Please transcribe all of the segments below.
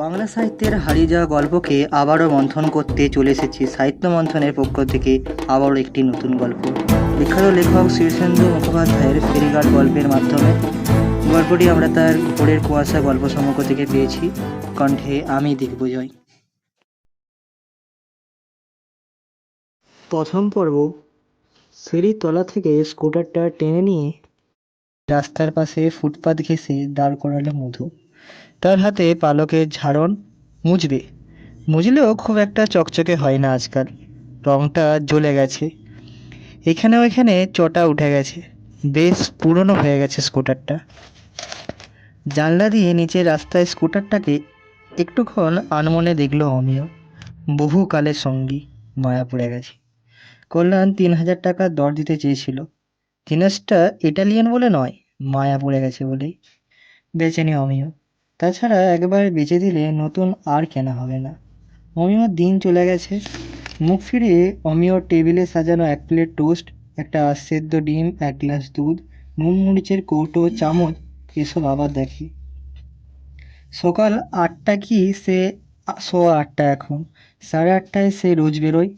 বাংলা সাহিত্যের হারিয়ে যাওয়া গল্পকে আবারও মন্থন করতে চলে এসেছে সাহিত্য মন্থনের পক্ষ থেকে আবারও একটি নতুন গল্প। বিখ্যাত লেখক শীর্ষেন্দু মুখোপাধ্যায়ের ফেরিঘাট গল্পের মাধ্যমে গল্পটি আমরা তার ভোরের কুয়াশা গল্প সমগ্র থেকে পেয়েছি। কণ্ঠে আমি দিগ্বিজয় প্রথম পর্ব সিঁড়ির তলা থেকে স্কুটারটা টেনে নিয়ে রাস্তার পাশে ফুটপাত ঘেঁষে দাঁড় করালো মধু। তার হাতে পালকের ঝাড়ন মুছবে মুজলেও খুব একটা চকচকে হয় না আজকাল। রংটা জ্বলে গেছে। এখানে ওইখানে চটা উঠে গেছে। বেশ পুরনো হয়ে গেছে স্কুটারটা। জানলা দিয়ে নিচে রাস্তায় স্কুটারটাকে একটুক্ষণ আনমনে দেখল অমিয়। বহুকালের সঙ্গী, মায়া পড়ে গেছে। কল্যাণ তিন হাজার টাকা দর দিতে চেয়েছিল। জিনিসটা ইটালিয়ান বলে নয়, মায়া পড়ে গেছে বলেই। বেচেনি অমিয়। তাছাড়া একবার বেচে দিলে নতুন আর কেনা হবে না। অমিয়র দিন চলে গেছে। মুখ ফিরিয়ে অমিয়র টেবিলে সাজানো এক প্লেট টোস্ট, একটা সেদ্ধ ডিম, এক গ্লাস দুধ, নুন মরিচের কৌটো, চামচ, এসব আবার দেখে। সকাল আটটা কি সে সোয়া আটটা এখন। সাড়ে আটটায় সে রোজ বেরোয়।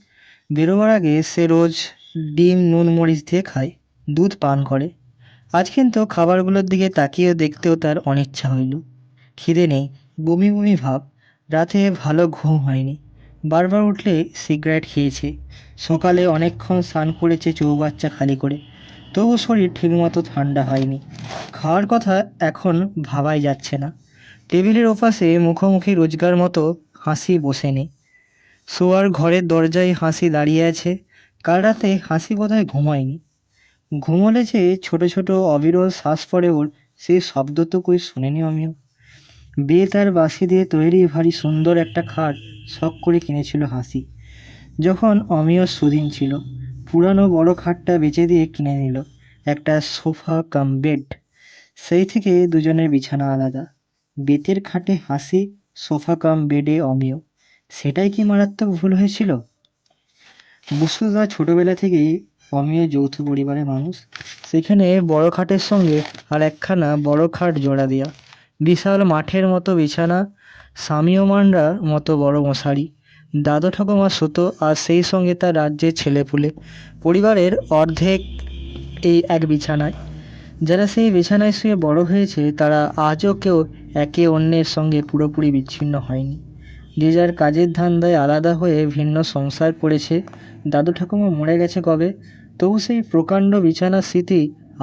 বেরোবার আগে সে রোজ ডিম, নুন, মরিচ দিয়ে খায়, দুধ পান করে। আজ কিন্তু খাবারগুলোর দিকে তাকিয়ে দেখতেও তার অনিচ্ছা হইল। খিদে নেই, বমি বমি ভাব। রাতে ভালো ঘুম হয়নি। বারবার উঠলে সিগারেট খেয়েছে। সকালে অনেকক্ষণ স্নান করেছে চৌবাচ্চা খালি করে। তবু শরীর ঠিকমতো ঠান্ডা হয়নি। খাওয়ার কথা এখন ভাবাই যাচ্ছে না। টেবিলের ওপাশে মুখোমুখি রোজগার মতো হাসি বসে নেই। শোয়ার ঘরের দরজায় হাসি দাঁড়িয়ে আছে। কাল রাতে হাসি বোধহয় ঘুমায়নি। ঘুমোলে যে ছোট ছোট অবিরল শ্বাস পড়ে ওর সেই শব্দ তো কই শোনেনি আমিও। বেত আর বাঁশি দিয়ে তৈরি ভারী সুন্দর একটা খাট শখ করে কিনেছিল হাসি। যখন অমিয় সুদিন ছিল, পুরানো বড় খাটটা বেচে দিয়ে কিনে নিল, একটা সোফা কাম বেড। সেই থেকে দুজনের বিছানা আলাদা। বেতের খাটে হাসি, সোফা কাম বেডে অমিয়। সেটাই কি মারাত্মক ভুল হয়েছিল? বসুদা ছোটবেলা থেকেই অমিয় যৌথ পরিবারের মানুষ। সেখানে বড় খাটের সঙ্গে আর একখানা বড় খাট জোড়া দেওয়া বিশাল মাঠের মতো বিছানা সামিয়মানরা মতো বড় মশারি, দাদু ঠাকুমা সুতো আর সেই সঙ্গে তার রাজ্যের ছেলেপুলে। পরিবারের অর্ধেক এই এক বিছানায়। যারা সেই বিছানায় শুয়ে বড় হয়েছে, তারা আজও কেউ একে অন্যের সঙ্গে পুরোপুরি বিচ্ছিন্ন হয়নি। যে যার কাজের ধান্দায় আলাদা হয়ে ভিন্ন সংসার পড়েছে দাদু ঠাকুমা মরে গেছে কবে? তবু সেই প্রকাণ্ড বিছানার স্মৃতি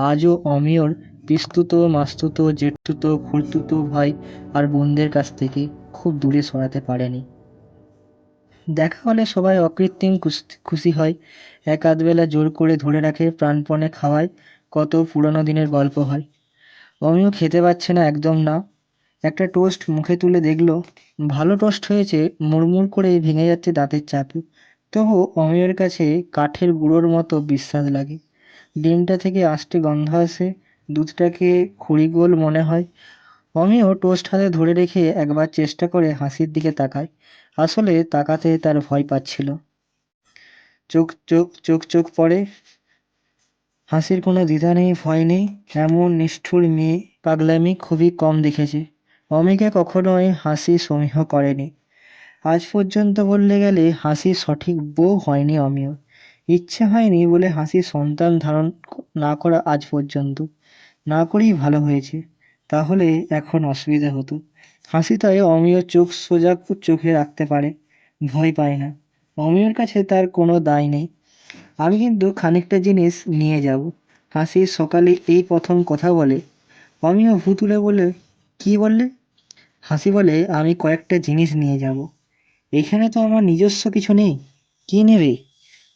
আজও অমিয়র পিস্তুত, মাস্তুত জেঠতুতো খুড়তুতো ভাই আর বোনদের কাছ থেকে খুব দূরে সরাতে পারেনি। দেখা হলে সবাই অকৃত্রিম খুশি হয়। এক আধবেলা জোর করে ধরে রাখে প্রাণপণে খাওয়ায় কত পুরনো দিনের গল্প হয়। অমিও খেতে পাচ্ছে না একদম না। একটা টোস্ট মুখে তুলে দেখল, ভালো টোস্ট হয়েছে, মুড়মুড় করে ভেঙে যাচ্ছে দাঁতের চাপে। তবু অমিয়র কাছে কাঠের গুঁড়োর মতো বিশ্বাস লাগে। ডিমটা থেকে আষ্টে গন্ধ আসে দুধটাকে খড়িগোল মনে হয়। অমিও টোস্ট হাতে ধরে রেখে একবার চেষ্টা করে হাসির দিকে তাকায়। আসলে তাকাতে তার ভয় পাচ্ছিল। চোখ চোখ চোখ চোখ পড়ে। হাসির কোনো দ্বিধা নেই, ভয় নেই। এমন নিষ্ঠুর মেয়ে পাগলামি খুবই কম দেখেছে। অমিকে কখনোই হাসি সমীহ করেনি। আজ পর্যন্ত বললে গেলে হাসির সঠিক বউ হয়নি অমিয়। ইচ্ছে হয়নি বলে হাসির সন্তান ধারণ না করা আজ পর্যন্ত। না করেই ভালো হয়েছে, তাহলে এখন অসুবিধা হতো। হাসি তাই অমিয় চোখ সোজা চোখে রাখতে পারে, ভয় পায় না। অমিয়র কাছে তার কোনো দায় নেই। আমি কিন্তু খানিকটা জিনিস নিয়ে যাব। হাসি সকালে এই প্রথম কথা বলে। অমিয় ভু তুলে বলে কি বললে? হাসি বলে, আমি কয়েকটা জিনিস নিয়ে যাব। এখানে তো আমার নিজস্ব কিছু নেই। কি নেবে?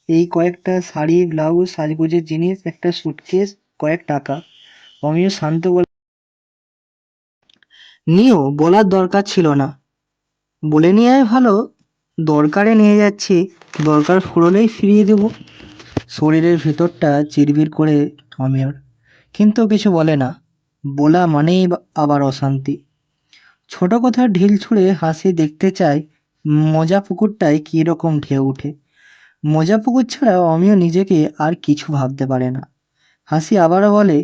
এই কয়েকটা শাড়ি, ব্লাউজ, সাজগোজের জিনিস, একটা সুটকেস কয়েক টাকা। অমিয় শান্ত বলে নিও, বলার দরকার ছিল না। বলে আয় ভালো, দরকারে নিয়ে যাচ্ছি, দরকার ফুরলেই ফিরিয়ে দেব। শরীরের ভেতরটা চিরবির করে অমিয়র, কিন্তু কিছু বলে না। বলা মানেই আবার অশান্তি। ছোট কথা ঢিল ছুঁড়ে হাসি দেখতে চায় মজা পুকুরটায় কী রকম ঢেউ ওঠে। মজা পুকুর ছাড়া অমিয় নিজেকে আর কিছু ভাবতে পারে না। হাসি আবারও বলে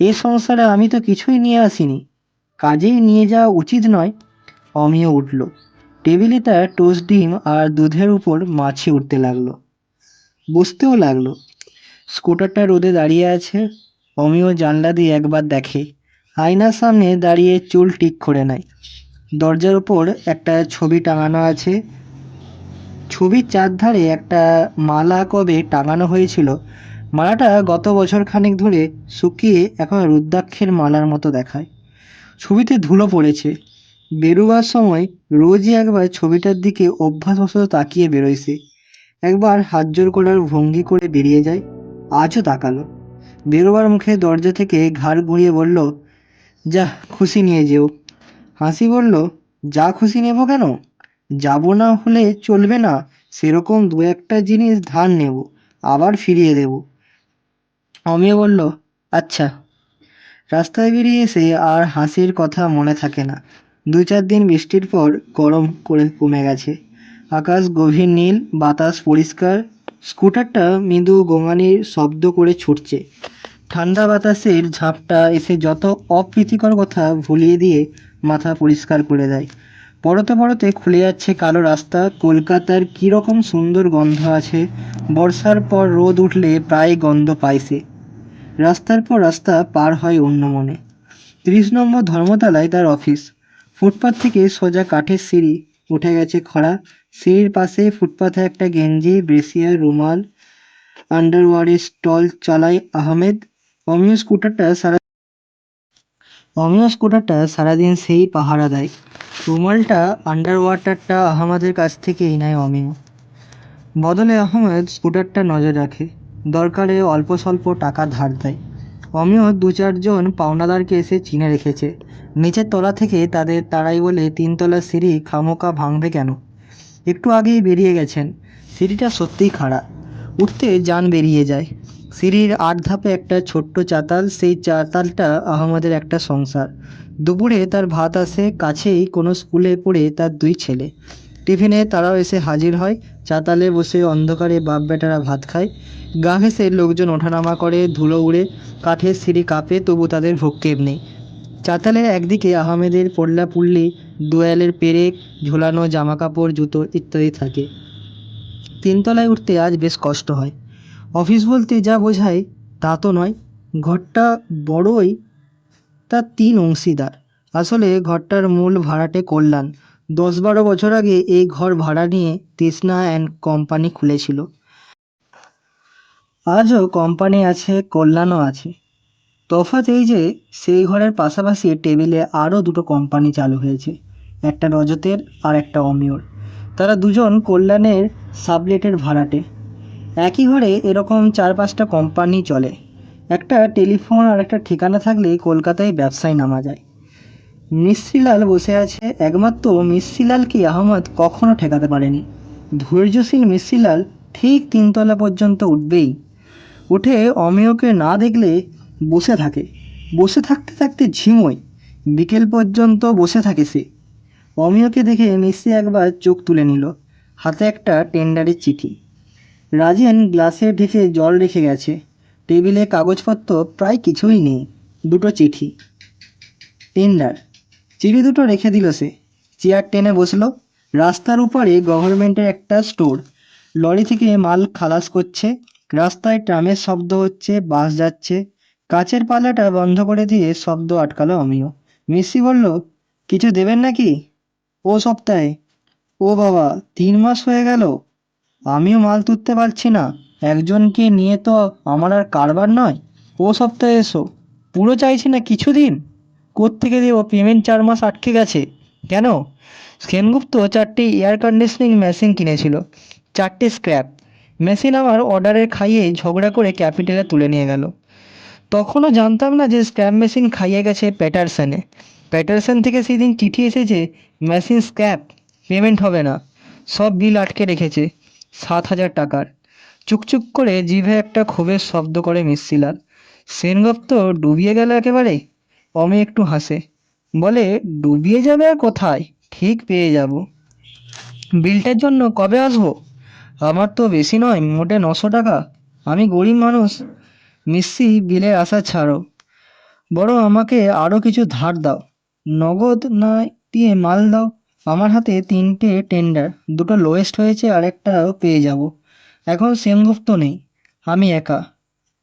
এ সংসারে আমি তো কিছুই নিয়ে আসিনি। কাজেই নিয়ে যাওয়া উচিত নয়, অমিয় উঠল। টেবিলে তার টোস্ট ডিম আর দুধের উপর মাছি উঠতে লাগল। বসতেও লাগল। স্কুটারটা রোদে দাঁড়িয়ে আছে। অমিয় জানলা দিয়ে একবার দেখে। আয়নার সামনে দাঁড়িয়ে চুল ঠিক করে নেয়। দরজার উপর একটা ছবি টাঙানো আছে। ছবির চারধারে একটা মালা কবে টাঙানো হয়েছিল মালাটা গত বছর খানেক ধরে শুকিয়ে এখন রুদ্রাক্ষের মালার মতো দেখায়। ছবিতে ধুলো পড়েছে। বেরোবার সময় রোজই একবার ছবিটার দিকে অভ্যাসবশত তাকিয়ে বেরোয় একবার হাত জোর করার ভঙ্গি করে বেরিয়ে যায়। আজও তাকালো। বেরোবার মুখে দরজা থেকে ঘাড় ঘুরিয়ে বলল যা খুশি নিয়ে যেও। হাসি বলল, যা খুশি নেব কেন? যাব না হলে চলবে না। সেরকম দু একটা জিনিস ধার নেব। আবার ফিরিয়ে দেব। অমিয় বলল আচ্ছা। রাস্তায় বেরিয়ে এসে আর হাসির কথা মনে থাকে না। দু চার দিন বৃষ্টির পর গরম করে কমে গেছে। আকাশ গভীর নীল, বাতাস পরিষ্কার। স্কুটারটা মৃদু গোঙানির শব্দ করে ছুটছে। ঠান্ডা বাতাসের ঝাপটা এসে যত অপ্রীতিকর কথা ভুলিয়ে দিয়ে মাথা পরিষ্কার করে দেয়। পরতে পরতে খুলে যাচ্ছে কালো রাস্তা। কলকাতার কীরকম সুন্দর গন্ধ আছে। বর্ষার পর রোদ উঠলে প্রায় গন্ধ সে রাস্তার পর রাস্তা পার হয় অন্য মনে। তিরিশ নম্বর ধর্মতলায় তার অফিস। ফুটপাত থেকে সোজা কাঠের সিঁড়ি উঠে গেছে খরা সিঁড়ির পাশে ফুটপাথে একটা গেঞ্জি ব্রেসিয়ার রুমাল আন্ডারওয়ারের স্টল চালায় আহমেদ। অমিয় স্কুটারটা সারা অমিয় স্কুটারটা সারাদিন সেই পাহারা দেয়। রুমালটা আন্ডার ওয়াটারটা আহমেদের কাছ থেকেই নেয় অমিয়। বদলে আহমেদ স্কুটারটা নজর রাখে। দরকারে অল্প স্বল্প টাকা ধার দেয়। অমিয় দু চারজন পাওনাদারকে এসে চিনে রেখেছে। নিচের তলা থেকে তাদের তারাই বলে তিনতলার সিঁড়ি খামোকা ভাঙবে কেন? একটু আগেই বেরিয়ে গেছেন। সিঁড়িটা সত্যিই খাড়া। উঠতে যান বেরিয়ে যায়। সিঁড়ির আট ধাপে একটা ছোট্ট চাতাল, সেই চাতালটা আহমদের একটা সংসার। দুপুরে তার ভাত আসে, কাছেই কোনো স্কুলে পড়ে তার দুই ছেলে। টিফিনে তারাও এসে হাজির হয়। চাতালে বসে অন্ধকারে বাপ বেটারা ভাত খায়। গা ঘেঁষে লোকজন ওঠানামা করে, ধুলো উড়ে, কাঠের সিঁড়ি কাঁপে, তবু তাদের ভ্রুক্ষেপ নেই। চাতালের একদিকে আহমেদের পল্লা পুল্লি, দোয়ালের পেরেক, ঝোলানো জামাকাপড়, জুতো ইত্যাদি থাকে। তিনতলায় উঠতে আজ বেশ কষ্ট হয়। অফিস বলতে যা বোঝায় তা তো নয়। ঘরটা বড়ই তার তিন অংশীদার। আসলে ঘরটার মূল ভাড়াটে কল্যাণ। দশ বারো বছর আগে এই ঘর ভাড়া নিয়ে তৃষ্ণা অ্যান্ড কোম্পানি খুলেছিল। আজও কোম্পানি আছে, কল্যাণও আছে। তফাৎ এই যে, সেই ঘরের পাশাপাশি টেবিলে আরও দুটো কোম্পানি চালু হয়েছে, একটা রজতের আর একটা অমিয়র। তারা দুজন কল্যাণের সাবলেটের ভাড়াটে। একই ঘরে এরকম চার পাঁচটা কোম্পানি চলে। একটা টেলিফোন আর একটা ঠিকানা থাকলে কলকাতায় ব্যবসায় নামা যায়। মিস্ত্রিলাল বসে আছে, একমাত্র মিস্ত্রিলালকে আহমদ কখনো ঠেকাতে পারেনি। ধৈর্যশীল মিস্ত্রিলাল ঠিক তিনতলা পর্যন্ত উঠবেই। উঠে অমেয়কে না দেখলে বসে থাকে। বসে থাকতে থাকতে ঝিমোয়। বিকেল পর্যন্ত বসে থাকে সে। অমিয়কে দেখে মিস্ত্রি একবার চোখ তুলে নিল। হাতে একটা টেন্ডারের চিঠি। রাজেন গ্লাসে ঢেকে জল রেখে গেছে। টেবিলে কাগজপত্র প্রায় কিছুই নেই। দুটো চিঠি। টেন্ডার। চিঠি দুটো রেখে দিল সে। চেয়ার টেনে বসল। রাস্তার উপরে গভর্নমেন্টের একটা স্টোর। লরি থেকে মাল খালাস করছে। রাস্তায় ট্রামের শব্দ হচ্ছে, বাস যাচ্ছে। কাচের পাল্লাটা বন্ধ করে দিয়ে শব্দ আটকালো আমিও। মিস্ত্রি বলল, কিছু দেবেন নাকি? ও সপ্তাহে। ও বাবা, তিন মাস হয়ে গেল। আমিও মাল তুলতে পারছি না। একজনকে নিয়ে তো আমার আর কারবার নয়। ও সপ্তাহে এসো। পুরো চাইছি না কিছু দিন কোত্থেকে দেবো? পেমেন্ট চার মাস আটকে গেছে। কেন? সেনগুপ্ত চারটে এয়ার কন্ডিশনিং মেশিন কিনেছিল। চারটে স্ক্র্যাপ মেশিন আমার অর্ডারের খাইয়ে ঝগড়া করে ক্যাপিটালে তুলে নিয়ে গেল। তখনও জানতাম না যে স্ক্র্যাপ মেশিন খাইয়ে গেছে প্যাটারসনে প্যাটারসন থেকে সেদিন চিঠি এসেছে মেশিন স্ক্র্যাপ পেমেন্ট হবে না। সব বিল আটকে রেখেছে, সাত হাজার টাকার। চুকচুক করে জিভে একটা ক্ষোভের শব্দ করে মিস্ত্রিলাল সেনগুপ্ত ডুবিয়ে গেল একেবারে। অমি একটু হাসে। বলে, ডুবিয়ে যাবে আর কোথায়? ঠিক পেয়ে যাব। বিলটার জন্য কবে আসব? আমার তো বেশি নয়, মোটে নশো টাকা। আমি গরিব মানুষ মিস্ত্রি বিলের আশা ছাড়ো। বড় আমাকে আরও কিছু ধার দাও। নগদ না দিয়ে মাল দাও। আমার হাতে তিনটে টেন্ডার, দুটো লোয়েস্ট হয়েছে আর একটাও পেয়ে যাব। এখন সেনগুপ্ত নেই, আমি একা।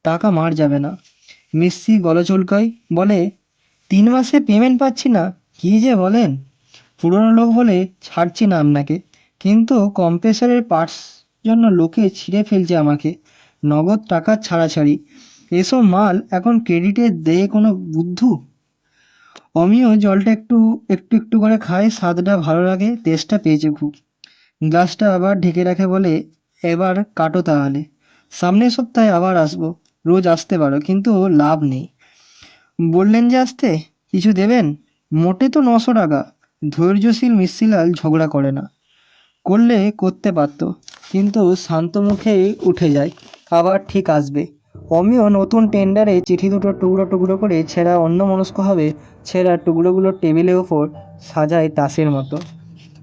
টাকা মার যাবে না। মিস্ত্রি গলা চুলকায়, বলে তিন মাসে পেমেন্ট পাচ্ছি না, কী যে বলেন? পুরনো লোক বলে ছাড়ছি না আপনাকে, কিন্তু কম্প্রেসারের পার্টস জন্য লোকে ছিঁড়ে ফেলছে আমাকে, নগদ টাকা ছাড়াছাড়ি। এসব মাল এখন ক্রেডিটে দেয় কোনো বুদ্ধু? অমিও জলটা একটু একটু একটু করে খায়, স্বাদটা ভালো লাগে টেস্টটা পেয়েছে খুব। গ্লাসটা আবার ঢেকে রাখে বলে, এবার কাটো তাহলে। সামনের সপ্তাহে আবার আসব, রোজ আসতে পারো, কিন্তু লাভ নেই। বললেন যে আসতে, কিছু দেবেন? মোটে তো নশো টাকা। ধৈর্যশীল মিস্ত্রিলাল ঝগড়া করে না। করলে করতে পারতো, কিন্তু শান্ত মুখেই উঠে যায়। আবার ঠিক আসবে। অমিও নতুন টেন্ডারে চিঠি দুটো টুকরো টুকরো করে ছেঁড়া অন্যমনস্কভাবে ছেঁড়া টুকরোগুলো টেবিলের ওপর সাজায় তাসের মতো।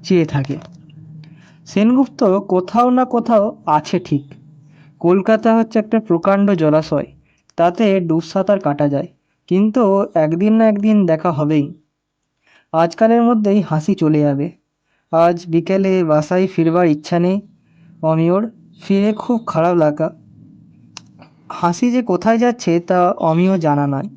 চেয়ে থাকে। সেনগুপ্ত কোথাও না কোথাও আছে ঠিক। কলকাতা হচ্ছে একটা প্রকাণ্ড জলাশয়। তাতে ডুব সাঁতার কাটা যায়। কিন্তু একদিন না একদিন দেখা হবেই। আজকালের মধ্যেই হাসি চলে যাবে। আজ বিকেলে বাসায় ফিরবার ইচ্ছা নেই। অমিয়র ফিরে খুব খারাপ লাগা। হাসি যে কোথায় যাচ্ছে তা অমিয় জানা নয়।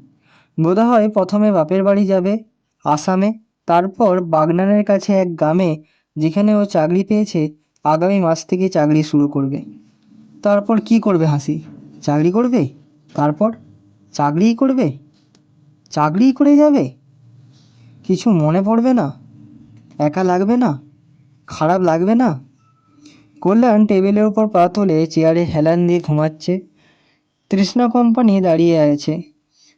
বোধহয় প্রথমে বাপের বাড়ি যাবে আসামে, তারপর বাগনানের কাছে এক গ্রামে যেখানে ও চাকরি পেয়েছে, আগামী মাস থেকে চাকরি শুরু করবে। তারপর কি করবে হাসি? চাকরি করবে? তারপর চাকরিই করবে? চাকরিই করে যাবে? কিছু মনে পড়বে না? একা লাগবে না? খারাপ লাগবে না? কল্যাণ টেবিলের উপর পা তুলে চেয়ারে হেলান দিয়ে ঘুমাচ্ছে। তৃষ্ণা কোম্পানি দাঁড়িয়ে আছে।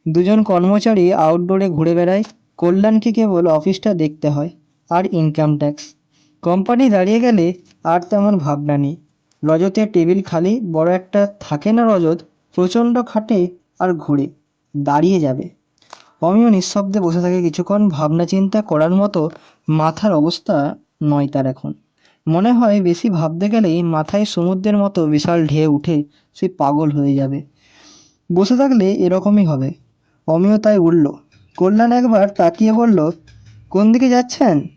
দুজন কর্মচারী আউটডোরে ঘুরে বেড়ায়। কল্যাণকে কেবল অফিসটা দেখতে হয় আর ইনকাম ট্যাক্স কোম্পানি দাঁড়িয়ে গেলে আর তেমন ভাবনা নেই। রজতের টেবিল খালি, বড় একটা থাকে না রজত, প্রচণ্ড খাটে আর ঘুরে, দাঁড়িয়ে যাবে। অমিও নিঃশব্দে বসে থাকে কিছুক্ষণ। ভাবনা চিন্তা করার মতো মাথার অবস্থা নয় তার এখন। মনে হয় বেশি ভাবতে গেলেই মাথায় সমুদ্রের মতো বিশাল ঢেউ উঠে সে পাগল হয়ে যাবে। বসে থাকলে এরকমই হবে। অমিয় তাই উঠল কল্যাণ একবার তাকিয়ে বলল, কোন দিকে যাচ্ছেন?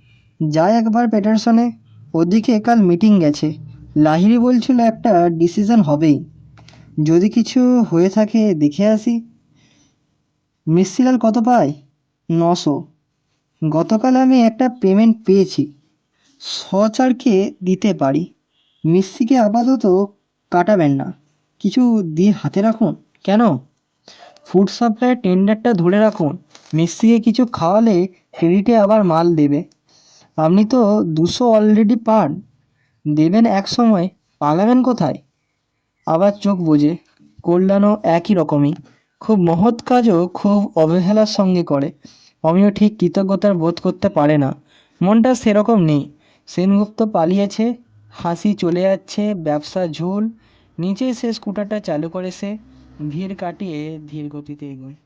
যাই একবার পেটারসনে। ওদিকে কাল মিটিং গেছে। লাহিরি বলছিল একটা ডিসিশন হবেই। যদি কিছু হয়ে থাকে দেখে আসি। মিস্ত্রিলাল কত পায়? নশো। গতকাল আমি একটা পেমেন্ট পেয়েছি। সচারকে দিতে পারি। মিস্ত্রিকে আপাতত কাটাবেন না। কিছু দিয়ে হাতে রাখুন। কেন? ফুড সাপ্লাইয়ের টেন্ডারটা ধরে রাখুন। মিস্ত্রিকে কিছু খাওয়ালে ক্রেডিটে আবার মাল দেবে। আপনি তো দুশো অলরেডি পান। দেবেন এক সময়। পালাবেন কোথায়? আবার চোখ বোঝে কল্যাণও একই রকমই। খুব মহৎ কাজও খুব অবহেলার সঙ্গে করে। অমিও ঠিক কৃতজ্ঞতার বোধ করতে পারে না। মনটা সেরকম নেই। সেনগুপ্ত পালিয়েছে, হাসি চলে যাচ্ছে ব্যবসা ঝুল। নিচে সে স্কুটারটা চালু করে সে। ভিড় কাটিয়ে ধীর গতিতে এগোয়।